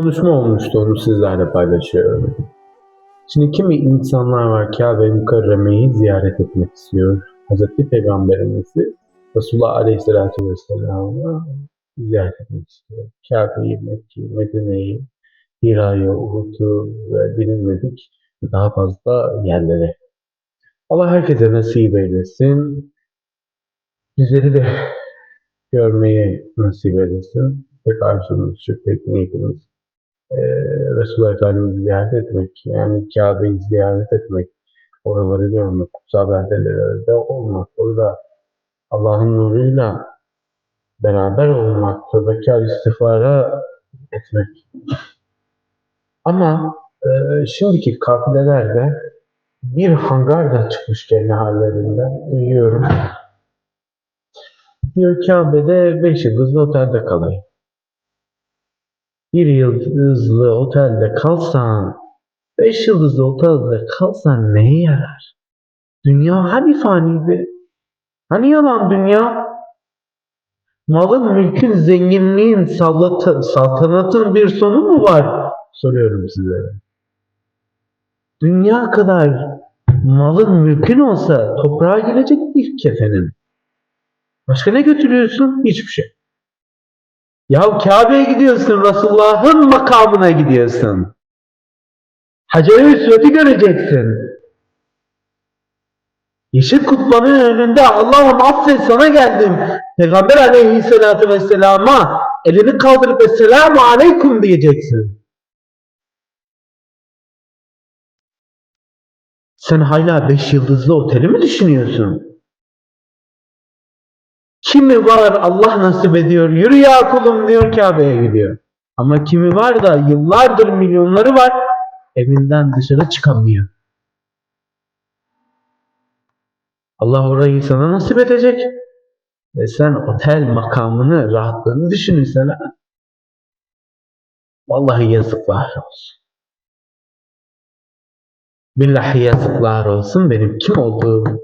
konuşma olmuştu onu sizlerle paylaşıyorum. Şimdi kimi insanlar var Kabe-i Mükerreme'yi ziyaret etmek istiyor. Hazreti Peygamberimizi Resulullah Aleyhisselatü Vesselam'ı ziyaret etmek istiyor. Kabe'yi, Mekke'yi, Medine'yi, Hira'yı, Uhud'u ve bilinmedik daha fazla yerlere. Allah herkese nasip eylesin. Bizleri de görmeyi nasip eylesin. Pek arzumuz pek niyetimiz. Ee, Resulullah Efendimiz'i ziyaret etmek, yani Kabe'yi ziyaret etmek, oraları görmek, kutsal beldelerde olmak, orada Allah'ın nuruyla beraber olmak, tövbekar istiğfara etmek. Ama e, şimdiki kafilelerde bir hangardan çıkmış kendi hallerinden duyuyorum. Diyor Kabe'de 5 yıldızlı otelde kalayım. Bir yıldızlı otelde kalsan, 5 yıldızlı otelde kalsan neye yarar? Dünya hani faniydi? Hani yalan dünya? Malın, mülkün, zenginliğin, sallat- saltanatın bir sonu mu var? Soruyorum size. Dünya kadar malın, mülkün olsa toprağa gelecek bir kefenin. Başka ne götürüyorsun? Hiçbir şey. Ya Kabe'ye gidiyorsun, Resulullah'ın makamına gidiyorsun. Hacer-i Üsvet'i göreceksin. Yeşil kutbanın önünde Allah'ım affet sana geldim. Peygamber aleyhissalatü vesselama elini kaldırıp Esselamu aleyküm diyeceksin. Sen hala beş yıldızlı oteli mi düşünüyorsun? Kimi var Allah nasip ediyor, yürü ya kulum diyor Kabe'ye gidiyor. Ama kimi var da yıllardır milyonları var, evinden dışarı çıkamıyor. Allah orayı sana nasip edecek. Ve sen otel makamını, rahatlığını düşünürsen. Vallahi yazıklar olsun. Billahi yazıklar olsun. Benim kim olduğum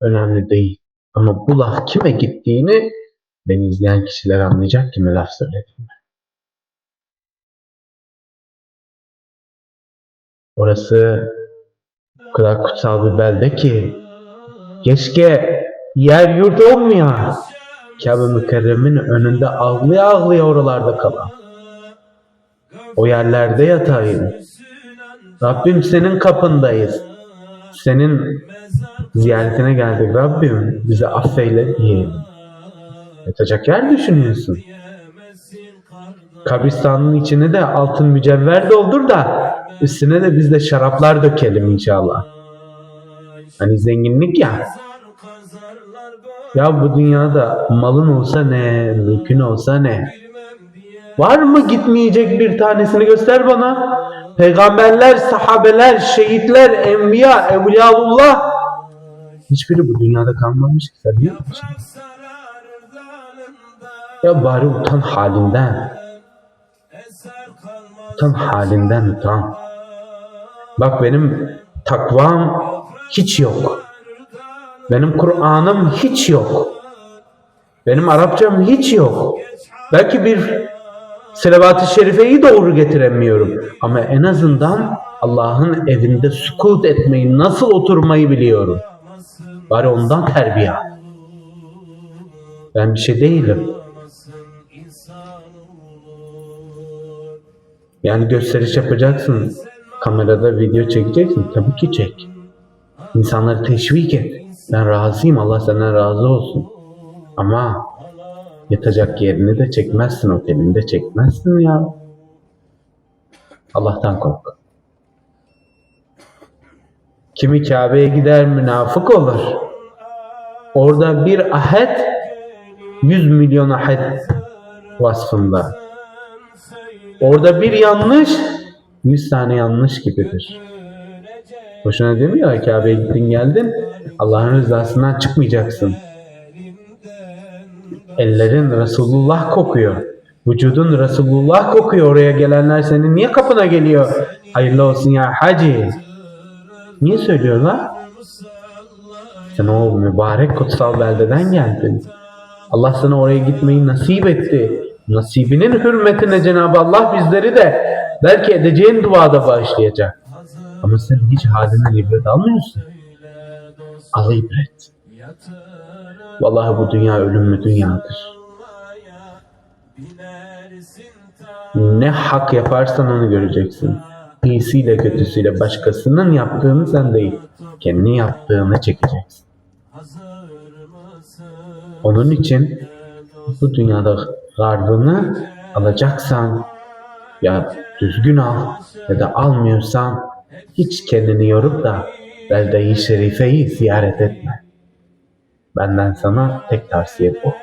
önemli değil. Ama bu laf kime gittiğini beni izleyen kişiler anlayacak kime laf söylediğimi. Orası o kadar kutsal bir belde ki keşke yer yurt olmayan Kabe Mükerrem'in önünde ağlaya ağlaya oralarda kalan. O yerlerde yatayım. Rabbim senin kapındayız. Senin ziyaretine geldik Rabbim. Bizi affeyle diye. Yatacak yer düşünüyorsun. Kabristanın içine de altın mücevher doldur da üstüne de biz de şaraplar dökelim inşallah. Hani zenginlik ya. Ya bu dünyada malın olsa ne, mülkün olsa ne? Var mı gitmeyecek bir tanesini göster bana. Peygamberler, sahabeler, şehitler, enbiya, evliyaullah hiçbiri bu dünyada kalmamış ki sen yapacaksın? Ya bari utan halinden. Utan halinden utan. Bak benim takvam hiç yok. Benim Kur'an'ım hiç yok. Benim Arapçam hiç yok. Belki bir Selavat-ı Şerife'yi doğru getiremiyorum. Ama en azından Allah'ın evinde sükut etmeyi, nasıl oturmayı biliyorum. Bari ondan terbiye. Ben bir şey değilim. Yani gösteriş yapacaksın. Kamerada video çekeceksin. Tabii ki çek. İnsanları teşvik et. Ben razıyım. Allah senden razı olsun. Ama yatacak yerini de çekmezsin. Otelini de çekmezsin ya. Allah'tan kork. Kimi Kabe'ye gider münafık olur. Orada bir ahet 100 milyon ahet vasfında. Orada bir yanlış 100 tane yanlış gibidir. Boşuna demiyor Kabe'ye gittin geldin Allah'ın rızasından çıkmayacaksın. Ellerin Resulullah kokuyor. Vücudun Resulullah kokuyor. Oraya gelenler senin niye kapına geliyor? Hayırlı olsun ya hacı. Niye söylüyorlar? Sen o mübarek kutsal beldeden geldin. Allah sana oraya gitmeyi nasip etti. Nasibinin hürmetine Cenab-ı Allah bizleri de belki edeceğin duada bağışlayacak. Ama sen hiç halinden ibret almıyorsun. Al ibret. Vallahi bu dünya ölümlü dünyadır. Ne hak yaparsan onu göreceksin. İyisiyle kötüsüyle başkasının yaptığını sen değil, kendi yaptığını çekeceksin. Onun için bu dünyada garbını alacaksan ya düzgün al ya da almıyorsan hiç kendini yorup da belde-i şerifeyi ziyaret etme. Benden sana tek tavsiye bu.